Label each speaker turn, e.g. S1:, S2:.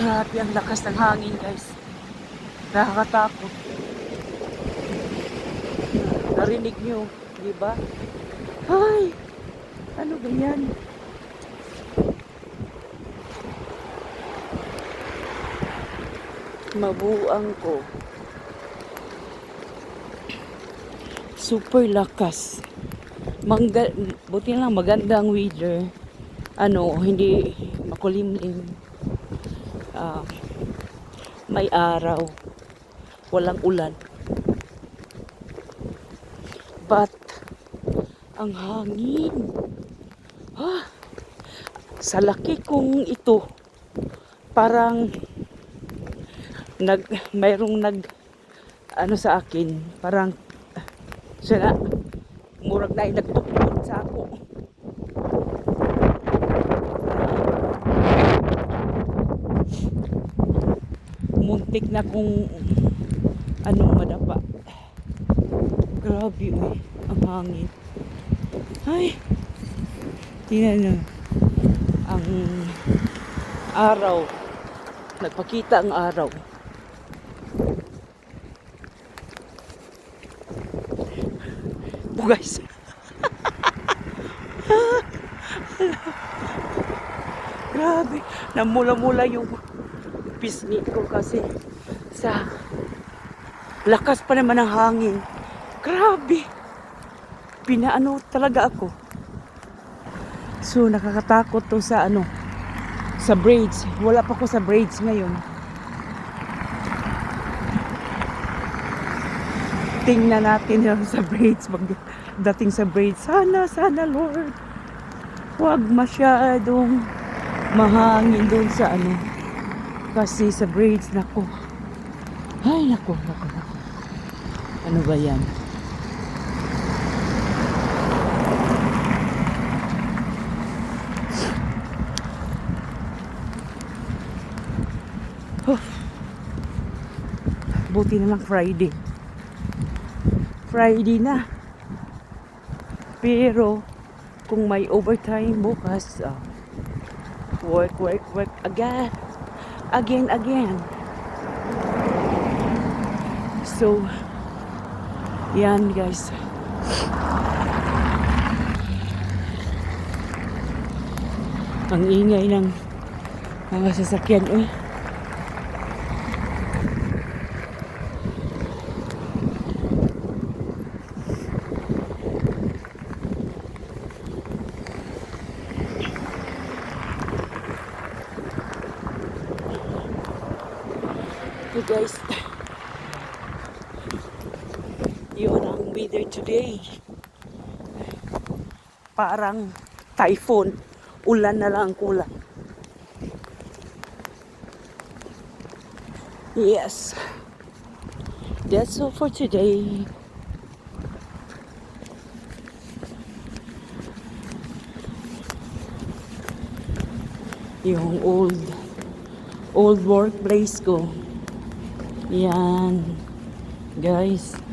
S1: Grabe ang lakas ng hangin guys. Nakakatakot. Narinig nyo, di ba? Ay! Ano ba yan? Mabuang ko. Super lakas. Mangga, buti lang maganda ang weather. Ano, hindi makulimlim. Ah, may araw. Walang ulan. But, ang hangin. Ah, sa laki kong ito, parang nag, mayroong nag, ano sa akin, parang, siya na, murag na nagtukod sa ako. Muntik na kung anong madapa. Grabe uy, ang hangin. Ay, tingnan nyo. Ang araw. Nagpakita ang araw. Bugays. Grabe. Namula-mula yung pisngi ko kasi sa lakas pa naman ng hangin. Grabe. Pinaano talaga ako. So, nakakatakot to sa ano, sa braids. Wala pa ko sa braids ngayon. Tingnan natin yung sa braids. Pagdating sa braids, sana, sana Lord. Huwag masyadong mahangin doon sa ano. Kasi sa braids, nako. Ay, nako, nako, nako. Ano ba yan? Huh. Buti na lang Friday. Friday na. Pero, kung may overtime bukas, ah, work, work, work again. Again, again. So, yan guys. Ang ingay ng mga sasakyan. Uy. Hey guys. Yun ang weather today. Parang typhoon. Ulan na lang ang kulang. Yes. That's all for today. Yung old old workplace ko. Yan. Guys.